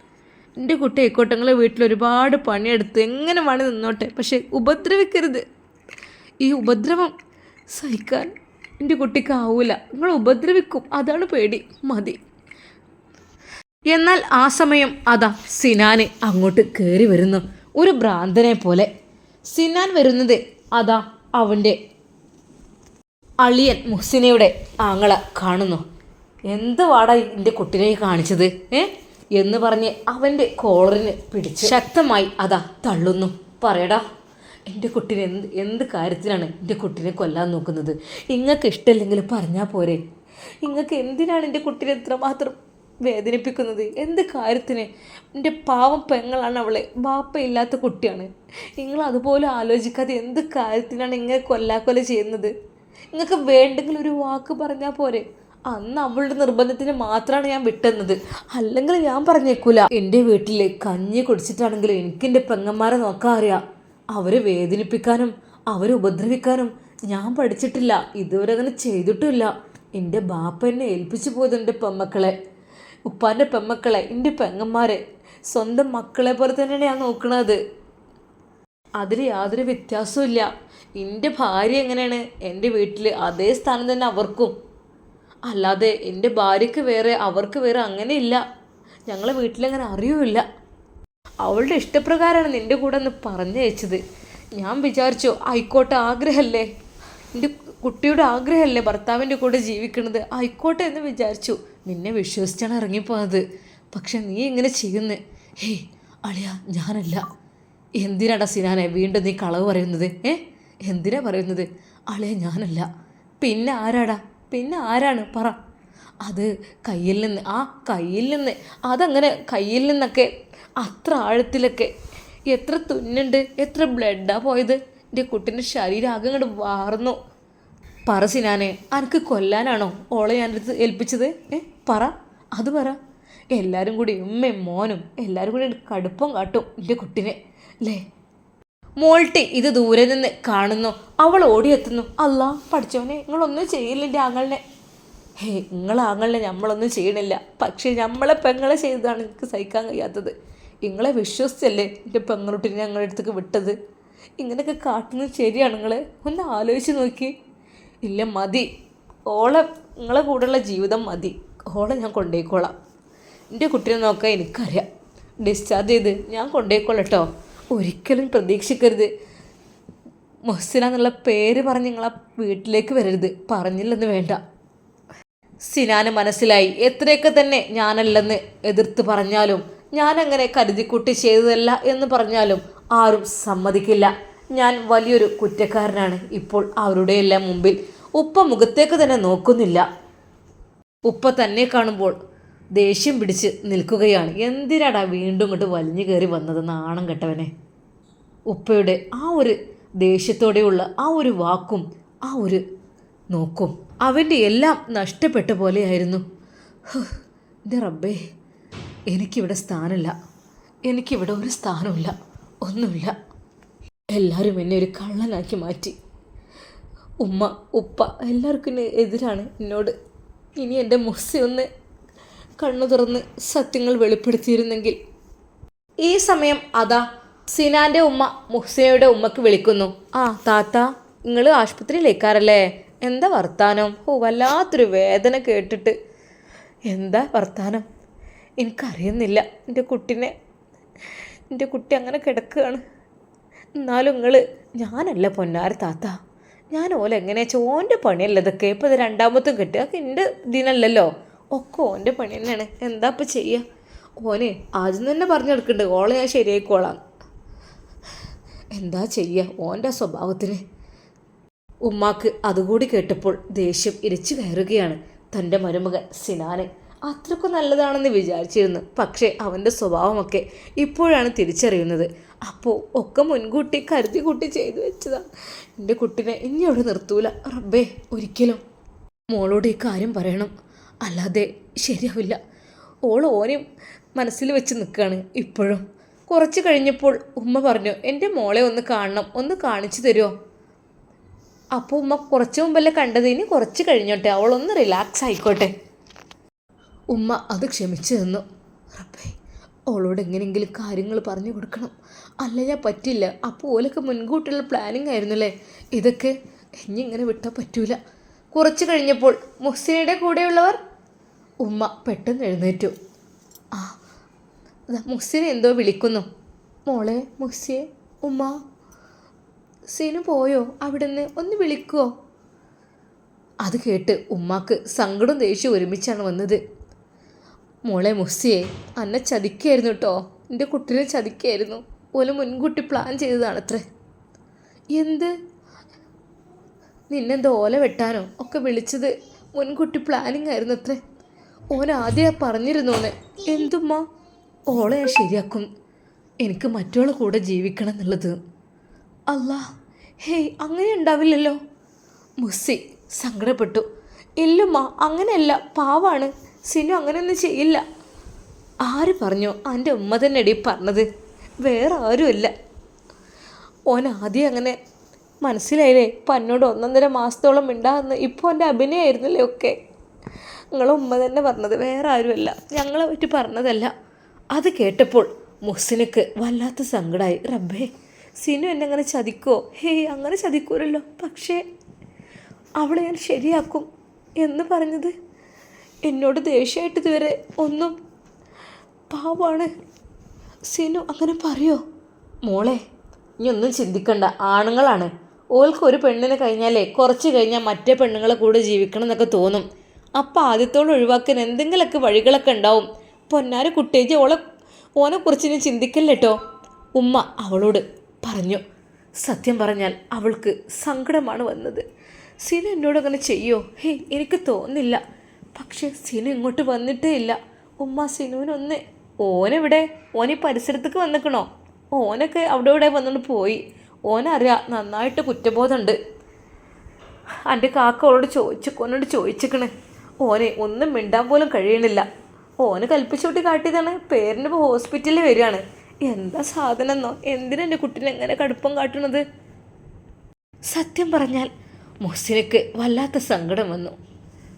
എന്റെ കുട്ടി ആയിക്കോട്ടെ വീട്ടിൽ ഒരുപാട് പണിയെടുത്ത് എങ്ങനെ വേണേ നിന്നോട്ടെ പക്ഷേ ഉപദ്രവിക്കരുത്. ഈ ഉപദ്രവം സഹിക്കാൻ എന്റെ കുട്ടിക്ക് ആവൂല. നിങ്ങൾ ഉപദ്രവിക്കും അതാണ് പേടി മതി. എന്നാൽ ആ സമയം അതാ സിനാന് അങ്ങോട്ട് കയറി വരുന്നു. ഒരു ഭ്രാന്തനെ പോലെ. സിനാൻ വരുന്നത് അതാ അവന്റെ അളിയൻ മുഹ്സിനയുടെ ആങ്ങളെ കാണുന്നു. എന്ത് വാടാ എന്റെ കുട്ടിനെ കാണിച്ചത് ഏ? എന്ന് പറഞ്ഞ് അവന്റെ കോളറിന് പിടിച്ച് ശക്തമായി അതാ തള്ളുന്നു. പറയടാ എന്റെ കുട്ടീനെ എന്ത് എന്ത് കാര്യത്തിനാണ് എന്റെ കുട്ടീനെ കൊല്ലാൻ നോക്കുന്നത്? നിങ്ങൾക്ക് ഇഷ്ടമില്ലെങ്കിൽ പറഞ്ഞാൽ പോരെ. നിങ്ങൾക്ക് എന്തിനാണ് എന്റെ കുട്ടീനെ ഇത്രമാത്രം വേദനിപ്പിക്കുന്നത്? എന്ത് കാര്യത്തിന്? എന്റെ പാവം പെങ്ങളാണ് അവളെ. ബാപ്പയില്ലാത്ത കുട്ടിയാണ്. നിങ്ങൾ അതുപോലെ ആലോചിക്കാതെ എന്ത് കാര്യത്തിനാണ് ഇങ്ങനെ കൊല്ലാക്കൊല ചെയ്യുന്നത്? നിങ്ങൾക്ക് വേണ്ടെങ്കിൽ ഒരു വാക്ക് പറഞ്ഞാൽ പോരെ. അന്ന് അവളുടെ നിർബന്ധത്തിന് മാത്രമാണ് ഞാൻ വിട്ടെന്നത് അല്ലെങ്കിൽ ഞാൻ പറഞ്ഞേക്കൂല. എന്റെ വീട്ടിൽ കഞ്ഞി കുടിച്ചിട്ടാണെങ്കിലും എനിക്ക് എന്റെ പെങ്ങന്മാരെ നോക്കാൻ അറിയാം. അവരെ വേദനിപ്പിക്കാനും അവരെ ഉപദ്രവിക്കാനും ഞാൻ പഠിച്ചിട്ടില്ല. ഇതുവരെ അങ്ങനെ ചെയ്തിട്ടുമില്ല. എന്റെ ബാപ്പ എന്നെ ഏൽപ്പിച്ചു പോയത് എന്റെ പെമ്മക്കളെ. ഉപ്പാന്റെ പെമ്മക്കളെ എന്റെ പെങ്ങന്മാരെ. സ്വന്തം മക്കളെ പോലെ തന്നെയാണ് ഞാൻ നോക്കണത്. അതിൽ യാതൊരു വ്യത്യാസവും ഇല്ല എന്റെ ഭാര്യ എങ്ങനെയാണ്? എന്റെ വീട്ടിൽ അതേ സ്ഥാനം തന്നെ അവർക്കും. അല്ലാതെ എന്റെ ഭാര്യയ്ക്ക് വേറെ അവർക്ക് വേറെ അങ്ങനെയില്ല. ഞങ്ങളെ വീട്ടിലങ്ങനെ അറിയുമില്ല. അവളുടെ ഇഷ്ടപ്രകാരമാണ് നിന്റെ കൂടെ ഒന്ന് പറഞ്ഞയച്ചത്. ഞാൻ വിചാരിച്ചു ആയിക്കോട്ടെ ആഗ്രഹമല്ലേ? എന്റെ കുട്ടിയുടെ ആഗ്രഹമല്ലേ ഭർത്താവിന്റെ കൂടെ ജീവിക്കണത് ആയിക്കോട്ടെ എന്ന് വിചാരിച്ചു. നിന്നെ വിശ്വസിച്ചാണ് ഇറങ്ങിപ്പോയത്. പക്ഷെ നീ ഇങ്ങനെ ചെയ്യുന്നു? ഹേ അളിയ ഞാനല്ല. എന്തിനാടാ സിനാനെ വീണ്ടും നീ കളവ് പറയുന്നത്? ഏ? എന്തിനാ പറയുന്നത്? അളിയ ഞാനല്ല. പിന്നെ ആരാടാ? പിന്നെ ആരാണ്? പറ. അത് കയ്യിൽ നിന്ന് ആ കയ്യിൽ നിന്ന് അതങ്ങനെ കയ്യിൽ നിന്നൊക്കെ അത്ര ആഴത്തിലൊക്കെ എത്ര തുന്നുണ്ട് എത്ര ബ്ലഡാണ് പോയത് എന്റെ കുട്ടീന്റെ ശരീരം ആകെ അങ്ങോട്ട് വാർന്നു. പറ സിനാനെ അനക്ക് കൊല്ലാനാണോ ഓളെ ഞാനടുത്ത് ഏൽപ്പിച്ചത്? ഏ പറ. അത് പറ. എല്ലാവരും കൂടി ഉമ്മയും മോനും എല്ലാവരും കൂടി കടുപ്പം കാട്ടും എന്റെ കുട്ടീനെ. അല്ലേ മോൾട്ടി ഇത് ദൂരെ നിന്ന് കാണുന്നു. അവൾ ഓടിയെത്തുന്നു. അല്ല പഠിച്ചവനെ നിങ്ങളൊന്നും ചെയ്യില്ല ആങ്ങളിനെ. ഹേ നിങ്ങളെ ആങ്ങളിനെ നമ്മളൊന്നും ചെയ്യണില്ല. പക്ഷേ നമ്മളെ പെങ്ങളെ ചെയ്തതാണ് എനിക്ക് സഹിക്കാൻ കഴിയാത്തത്. നിങ്ങളെ വിശ്വസിച്ചല്ലേ എന്റെ പെങ്ങളുട്ടിനെ ഞങ്ങളുടെ അടുത്തേക്ക് വിട്ടത്? ഇങ്ങനെയൊക്കെ കാട്ടുന്നത് ശരിയാണ് നിങ്ങൾ ഒന്ന് ആലോചിച്ച് നോക്കി. ഇല്ല മതി. ഓളെ നിങ്ങളെ കൂടെയുള്ള ജീവിതം മതി. ഓളെ ഞാൻ കൊണ്ടുപോയിക്കോളാം എന്റെ കുട്ടിയെ നോക്കാൻ എനിക്കറിയാം. ഡിസ്ചാർജ് ചെയ്ത് ഞാൻ കൊണ്ടുപോയിക്കോളാം കേട്ടോ ഒരിക്കലും പ്രതീക്ഷിക്കരുത്. മൊഹസിന എന്നുള്ള പേര് പറഞ്ഞ് നിങ്ങളെ വീട്ടിലേക്ക് വരരുത്. പറഞ്ഞില്ലെന്ന് വേണ്ട. സിനാന് മനസ്സിലായി. എത്രയൊക്കെ തന്നെ ഞാനല്ലെന്ന് എതിർത്ത് പറഞ്ഞാലും ഞാനങ്ങനെ കരുതിക്കുട്ടി ചെയ്തതല്ല എന്ന് പറഞ്ഞാലും ആരും സമ്മതിക്കില്ല. ഞാൻ വലിയൊരു കുറ്റക്കാരനാണ്. ഇപ്പോൾ അവരുടെയെല്ലാം മുമ്പിൽ. ഉപ്പ മുഖത്തേക്ക് തന്നെ നോക്കുന്നില്ല. ഉപ്പ തന്നെ കാണുമ്പോൾ ദേഷ്യം പിടിച്ച് നിൽക്കുകയാണ്. എന്തിനാടാ വീണ്ടും ഇങ്ങോട്ട് വലിഞ്ഞു കയറി വന്നത് നാണം കെട്ടവനെ? ഉപ്പയുടെ ആ ഒരു ദേഷ്യത്തോടെയുള്ള ആ ഒരു വാക്കും ആ ഒരു നോക്കും അവന്റെ എല്ലാം നഷ്ടപ്പെട്ട പോലെയായിരുന്നു. എന്റെ റബ്ബേ എനിക്കിവിടെ സ്ഥാനമില്ല. എനിക്കിവിടെ ഒരു സ്ഥാനമില്ല ഒന്നുമില്ല. എല്ലാവരും എന്നെ ഒരു കള്ളനാക്കി മാറ്റി. ഉമ്മ ഉപ്പ എല്ലാവർക്കും എതിരാണ് എന്നോട്. ഇനി എന്റെ മുസ്സി ഒന്ന് കണ്ണു തുറന്ന് സത്യങ്ങൾ വെളിപ്പെടുത്തിയിരുന്നെങ്കിൽ. ഈ സമയം അതാ സിനാന്റെ ഉമ്മ മുഹ്സിനയുടെ ഉമ്മക്ക് വിളിക്കുന്നു. ആ താത്ത നിങ്ങൾ ആശുപത്രിയിലേക്കാറല്ലേ എന്താ വർത്താനം? ഓ വല്ലാത്തൊരു വേദന കേട്ടിട്ട്. എന്താ വർത്താനം? എനിക്കറിയുന്നില്ല. എന്റെ കുട്ടിനെ എന്റെ കുട്ടി അങ്ങനെ കിടക്കുകയാണ് എന്നാലും നിങ്ങൾ ഞാനല്ല പൊന്നാര താത്ത. ഞാൻ ഓലെങ്ങനെയാ ചോന്റെ പണിയല്ല ഇതൊക്കെ? ഇപ്പോൾ ഇത് രണ്ടാമത്തും കിട്ടുക എന്റെ ഇതിനല്ലല്ലോ. ഒക്കെ ഓന്റെ പണി തന്നെയാണ്. എന്താ ഇപ്പം ചെയ്യുക ഓനെ ആദ്യം തന്നെ പറഞ്ഞു ഓളെ ഞാൻ ശരിയായിക്കോളാം. എന്താ ചെയ്യുക ഓന്റെ സ്വഭാവത്തിന് ഉമ്മാക്ക് അതുകൂടി കേട്ടപ്പോൾ ദേഷ്യം ഇരച്ചു കയറുകയാണ് തന്റെ മരുമകൻ സിനാന്. അത്രക്കും നല്ലതാണെന്ന് വിചാരിച്ചിരുന്നു. പക്ഷേ അവന്റെ സ്വഭാവമൊക്കെ ഇപ്പോഴാണ് തിരിച്ചറിയുന്നത്. അപ്പോൾ ഒക്കെ മുൻകൂട്ടി കരുതി കൂട്ടി ചെയ്തു വെച്ചതാണ് എന്റെ കുട്ടിനെ ഇനി അവിടെ നിർത്തൂല. റബ്ബേ ഒരിക്കലും മോളോട് ഈ കാര്യം പറയണം. അല്ലാതെ ശരിയാവില്ല. ഓൾ ഓനെയും മനസ്സിൽ വെച്ച് നിൽക്കുകയാണ് ഇപ്പോഴും. കുറച്ച് കഴിഞ്ഞപ്പോൾ ഉമ്മ പറഞ്ഞു എന്റെ മോളെ ഒന്ന് കാണണം ഒന്ന് കാണിച്ചു തരുമോ അപ്പോൾ ഉമ്മ കുറച്ച് മുമ്പല്ലേ കണ്ടത് ഇനി കുറച്ച് കഴിഞ്ഞോട്ടെ അവളൊന്ന് റിലാക്സ് ആയിക്കോട്ടെ. ഉമ്മ അത് ക്ഷമിച്ചു തന്നു റബ്ബേ അവളോട് എങ്ങനെയെങ്കിലും കാര്യങ്ങൾ പറഞ്ഞു കൊടുക്കണം. അല്ല ഞാൻ പറ്റില്ല. അപ്പോൾ ഓലൊക്കെ മുൻകൂട്ടിയുള്ള പ്ലാനിങ് ആയിരുന്നല്ലേ? ഇതൊക്കെ ഇനി ഇങ്ങനെ വിട്ടാൽ പറ്റൂല. കുറച്ച് കഴിഞ്ഞപ്പോൾ മുഹ്സിനയുടെ കൂടെയുള്ളവർ ഉമ്മ പെട്ടെന്ന് എഴുന്നേറ്റു. ആ മുസ്സിനെ എന്തോ വിളിക്കുന്നു. മോളെ മുസ്സിയെ ഉമ്മ സീനു പോയോ? അവിടുന്ന് ഒന്ന് വിളിക്കുവോ? അത് കേട്ട് ഉമ്മാക്ക് സങ്കടം ദേഷ്യം ഒരുമിച്ചാണ് വന്നത്. മോളെ മുസ്സിയെ അന്ന ചതിക്കായിരുന്നു കേട്ടോ എന്റെ കുട്ടീനെ ചതിക്കായിരുന്നു. ഓൽ മുൻകൂട്ടി പ്ലാൻ ചെയ്തതാണത്രേ. എന്ത്? നിന്നെന്തോ ഓല വെട്ടാനോ? ഒക്കെ വിളിച്ചത് മുൻകൂട്ടി പ്ലാനിങ് ആയിരുന്നു അത്രേ ഓൻ ആദ്യം പറഞ്ഞിരുന്നോന്ന്. എന്തുമ്മ? ഓളെ ഞാൻ ശരിയാക്കും. എനിക്ക് മറ്റുള്ള കൂടെ ജീവിക്കണം എന്നുള്ളത്. അല്ലാ ഹേയ് അങ്ങനെ ഉണ്ടാവില്ലല്ലോ. മുസ്സി സങ്കടപ്പെട്ടു. ഇല്ലുമ്മ അങ്ങനെയല്ല പാവാണ്. സിനു അങ്ങനെയൊന്നും ചെയ്യില്ല. ആര് പറഞ്ഞു എന്റെ ഉമ്മ തന്നെ അടി പറഞ്ഞത്? വേറെ ആരുമല്ല. ഓൻ ആദ്യം അങ്ങനെ മനസ്സിലായില്ലേ ഇപ്പം എന്നോട് ഒന്നൊന്നര മാസത്തോളം മിണ്ടാന്ന്. ഇപ്പോൾ എന്റെ അഭിനയമായിരുന്നല്ലേ ഒക്കെ? നിങ്ങളെ ഉമ്മ തന്നെ പറഞ്ഞത് വേറെ ആരുമല്ല. ഞങ്ങളെ പറ്റി പറഞ്ഞതല്ല. അത് കേട്ടപ്പോൾ മുഹ്സിനക്ക് വല്ലാത്ത സങ്കടമായി റബ്ബേ സിനു എന്നെ അങ്ങനെ ചതിക്കോ? ഹേയ് അങ്ങനെ ചതിക്കൂലല്ലോ. പക്ഷേ അവളെ ഞാൻ ശരിയാക്കും എന്ന് പറഞ്ഞത് എന്നോട് ദേഷ്യമായിട്ട് ഇതുവരെ ഒന്നും പാവാണ്. സിനു അങ്ങനെ പറയോ? മോളെ നീ ഒന്നും ചിന്തിക്കണ്ട. ആണുങ്ങളാണ്. ഓൾക്ക് ഒരു പെണ്ണിനെ കഴിഞ്ഞാലേ കുറച്ച് കഴിഞ്ഞാൽ മറ്റേ പെണ്ണുങ്ങളെ കൂടെ ജീവിക്കണം എന്നൊക്കെ തോന്നും. അപ്പം ആദ്യത്തോളം ഒഴിവാക്കാൻ എന്തെങ്കിലുമൊക്കെ വഴികളൊക്കെ ഉണ്ടാവും. പൊന്നാര കുട്ടേജി ഓളെ ഓനെക്കുറിച്ച് നീ ചിന്തിക്കല്ലേട്ടോ ഉമ്മ അവളോട് പറഞ്ഞു സത്യം പറഞ്ഞാൽ അവൾക്ക് സങ്കടമാണ് വന്നത്. സിനു എന്നോട് അങ്ങനെ ചെയ്യോ? ഹേ എനിക്ക് തോന്നില്ല പക്ഷേ സിനു ഇങ്ങോട്ട് വന്നിട്ടേ ഇല്ല. ഉമ്മ സിനുവിനൊന്ന് ഓനെവിടെ? ഈ പരിസരത്തേക്ക് വന്നിക്കണോ? ഓനൊക്കെ അവിടെ ഇവിടെ വന്നുകൊണ്ട് പോയി. ഓനറിയാം നന്നായിട്ട് കുറ്റബോധമുണ്ട്. എന്റെ കാക്ക അവളോട് ചോദിച്ചു ഓനോട് ചോദിച്ചിക്കണ്. ഓനെ ഒന്നും മിണ്ടാൻ പോലും കഴിയണില്ല. ഓന് കൽപ്പിച്ചോട്ടി കാട്ടിയതാണ് പേരിന് ഇപ്പോൾ ഹോസ്പിറ്റലിൽ വരികയാണ്. എന്താ സാധനം എന്നോ എന്തിനാ എന്റെ കുട്ടീനെ എങ്ങനെ കടുപ്പം കാട്ടുന്നത്? സത്യം പറഞ്ഞാൽ മുഹ്സിനക്ക് വല്ലാത്ത സങ്കടം വന്നു.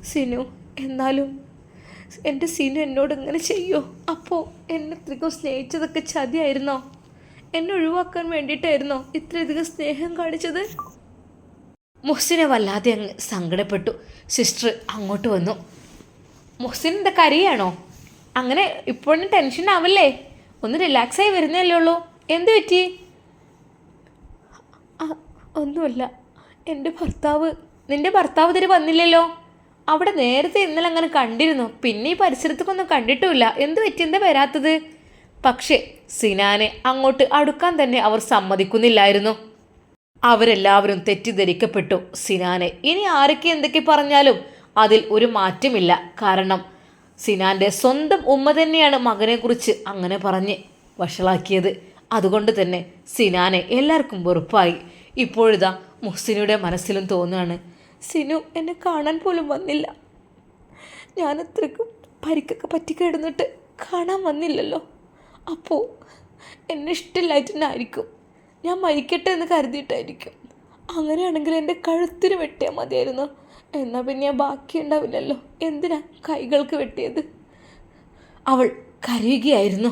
സിനു എന്നാലും? എന്റെ സിനു എന്നോട് ഇങ്ങനെ ചെയ്യോ? അപ്പോൾ എന്നെ ഇത്രയ്ക്കും സ്നേഹിച്ചതൊക്കെ ചതിയായിരുന്നോ? എന്നെ ഒഴിവാക്കാൻ വേണ്ടിയിട്ടായിരുന്നോ ഇത്രയധികം സ്നേഹം കാണിച്ചത്? മുഹ്സിനെ വല്ലാതെ അങ്ങ് സങ്കടപ്പെട്ടു. സിസ്റ്റർ അങ്ങോട്ട് വന്നു. മുഹ്സിൻ എന്താ കരിയാണോ? അങ്ങനെ ഇപ്പോഴും ടെൻഷൻ ആവല്ലേ? ഒന്ന് റിലാക്സ് ആയി വരുന്നല്ലേ ഉള്ളൂ. എന്ത് പറ്റി? ഒന്നുമല്ല. എന്റെ ഭർത്താവ് നിന്റെ ഭർത്താവ് ഇതിന് വന്നില്ലല്ലോ. അവിടെ നേരത്തെ ഇന്നലെ അങ്ങനെ കണ്ടിരുന്നു. പിന്നെ ഈ പരിസരത്തേക്കൊന്നും കണ്ടിട്ടുമില്ല. എന്ത് പറ്റി? എന്താ വരാത്തത്? പക്ഷേ സിനാനെ അങ്ങോട്ട് അടുക്കാൻ തന്നെ അവർ സമ്മതിക്കുന്നില്ലായിരുന്നു. അവരെല്ലാവരും തെറ്റിദ്ധരിക്കപ്പെട്ടു സിനാനെ. ഇനി ആരൊക്കെ എന്തൊക്കെ പറഞ്ഞാലും അതിൽ ഒരു മാറ്റമില്ല. കാരണം സിനാന്റെ സ്വന്തം ഉമ്മ തന്നെയാണ് മകനെ കുറിച്ച് അങ്ങനെ പറഞ്ഞ് വഷളാക്കിയത്. അതുകൊണ്ട് തന്നെ സിനാനെ എല്ലാവർക്കും വെറുപ്പായി. ഇപ്പോഴിതാ മുഹ്സിനയുടെ മനസ്സിലും തോന്നുകയാണ് സിനു എന്നെ കാണാൻ പോലും വന്നില്ല. ഞാൻ അത്രയ്ക്കും പരിക്കൊക്കെ പറ്റി കിടന്നിട്ട് കാണാൻ വന്നില്ലല്ലോ. അപ്പോൾ എന്നെ ഇഷ്ടമില്ലായിട്ടുണ്ടായിരിക്കും ഞാൻ മരിക്കട്ടെ എന്ന് കരുതിയിട്ടായിരിക്കും. അങ്ങനെയാണെങ്കിൽ എന്റെ കഴുത്തിന് വെട്ടിയാൽ മതിയായിരുന്നു. എന്നാൽ പിന്നെ ഞാൻ ബാക്കി ഉണ്ടാവില്ലല്ലോ. എന്തിനാ കൈകൾക്ക് വെട്ടിയത്? അവൾ കരയുകയായിരുന്നു.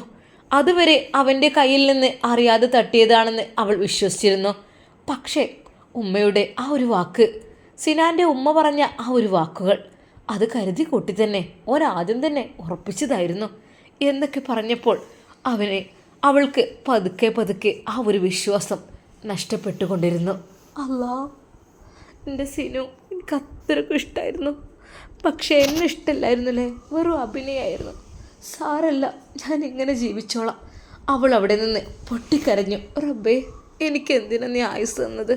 അതുവരെ അവന്റെ കയ്യിൽ നിന്ന് അറിയാതെ തട്ടിയതാണെന്ന് അവൾ വിശ്വസിച്ചിരുന്നു. പക്ഷേ ഉമ്മയുടെ ആ ഒരു വാക്ക് സിനാന്റെ ഉമ്മ പറഞ്ഞ ആ ഒരു വാക്കുകൾ അത് കരുതി കൂട്ടി തന്നെ ആദ്യം തന്നെ ഉറപ്പിച്ചതായിരുന്നു. എന്നൊക്കെ പറഞ്ഞപ്പോൾ അവനെ അവൾക്ക് പതുക്കെ പതുക്കെ ആ ഒരു വിശ്വാസം നഷ്ടപ്പെട്ടുകൊണ്ടിരുന്നു. അല്ലാ എന്റെ സിനു എനിക്ക് അത്രക്കും ഇഷ്ടമായിരുന്നു പക്ഷേ എന്നെ ഇഷ്ടമല്ലായിരുന്നല്ലേ വെറും അഭിനയമായിരുന്നു സാരല്ല ഞാൻ ഇങ്ങനെ ജീവിച്ചോളാം. അവൾ അവിടെ നിന്ന് പൊട്ടിക്കരഞ്ഞു. റബ്ബേ എനിക്ക് എന്തിനാ നീ ആയുസ് തന്നത്?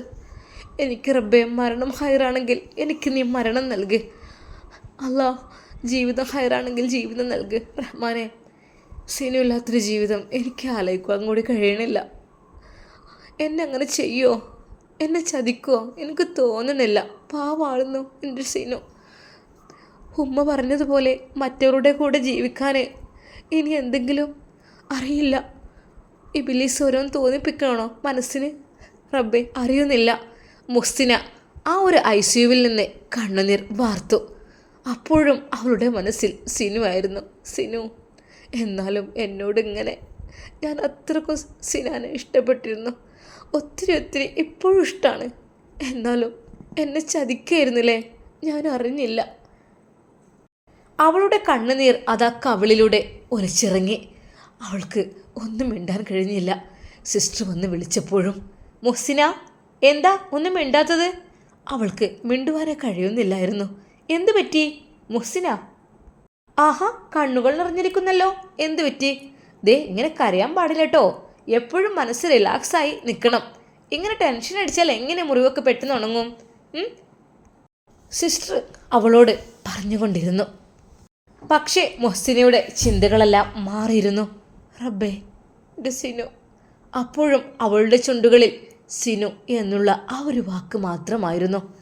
എനിക്ക് റബ്ബേ മരണം ഹയറാണെങ്കിൽ എനിക്ക് നീ മരണം നൽകി. അല്ല ജീവിതം ഹയറാണെങ്കിൽ ജീവിതം നൽകി. റഹ്മാനെ സിനു ഇല്ലാത്തൊരു ജീവിതം എനിക്ക് ആലോചിക്കുവാൻ കൂടി കഴിയണില്ല. എന്നെ അങ്ങനെ ചെയ്യോ? എന്നെ ചതിക്കുമോ എനിക്ക് തോന്നുന്നില്ല. പാവാളുന്നു എന്റെ സിനു. ഉമ്മ പറഞ്ഞതുപോലെ മറ്റവരുടെ കൂടെ ജീവിക്കാൻ ഇനി എന്തെങ്കിലും അറിയില്ല. ഇബിലീസ് ഓരോന്ന് തോന്നിപ്പിക്കണോ മനസ്സിന്? റബ്ബെ അറിയുന്നില്ല. മുസ്തിന ആ ഒരു ഐ സിയുവിൽ നിന്ന് കണ്ണുനീർ വാർത്തു. അപ്പോഴും അവളുടെ മനസ്സിൽ സിനു ആയിരുന്നു സിനു. എന്നാലും എന്നോട് ഇങ്ങനെ ഞാൻ അത്രക്കും സിനാനെ ഇഷ്ടപ്പെട്ടിരുന്നു. ഒത്തിരി ഒത്തിരി ഇപ്പോഴും ഇഷ്ടമാണ് എന്നാലും എന്നെ ചതിക്കായിരുന്നില്ലേ? ഞാൻ അറിഞ്ഞില്ല. അവളുടെ കണ്ണുനീർ അതാ കവിളിലൂടെ ഒലിച്ചിറങ്ങി. അവൾക്ക് ഒന്നും മിണ്ടാൻ കഴിഞ്ഞില്ല. സിസ്റ്റർ വന്ന് വിളിച്ചപ്പോഴും മൊസിന എന്താ ഒന്നും മിണ്ടാത്തത്? അവൾക്ക് മിണ്ടുവാനേ കഴിയുന്നില്ലായിരുന്നു. എന്തു പറ്റി? മുഹ്സിന ആഹാ കണ്ണുകൾ നിറഞ്ഞിരിക്കുന്നല്ലോ. എന്തു പറ്റി? ദേ ഇങ്ങനെ കരയാൻ പാടില്ല കേട്ടോ എപ്പോഴും മനസ്സ് റിലാക്സായി നിൽക്കണം ഇങ്ങനെ ടെൻഷൻ അടിച്ചാൽ എങ്ങനെ മുറിവൊക്കെ പെട്ടെന്ന് ഉണങ്ങും? സിസ്റ്റർ അവളോട് പറഞ്ഞുകൊണ്ടിരുന്നു. പക്ഷേ മൊഹസിനയുടെ ചിന്തകളെല്ലാം മാറിയിരുന്നു. റബ്ബേ സിനു. അപ്പോഴും അവളുടെ ചുണ്ടുകളിൽ സിനു എന്നുള്ള ആ ഒരു വാക്ക് മാത്രമായിരുന്നു.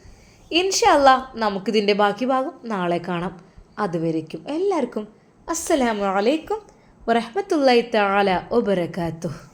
ഇൻഷല്ല നമുക്കിതിന്റെ ബാക്കി ഭാഗം നാളെ കാണാം. അതുവരേക്കും എല്ലാവർക്കും അസ്സലാമു അലൈക്കും വറഹ്മത്തുള്ളാഹി തആല വബറകാതുഹു.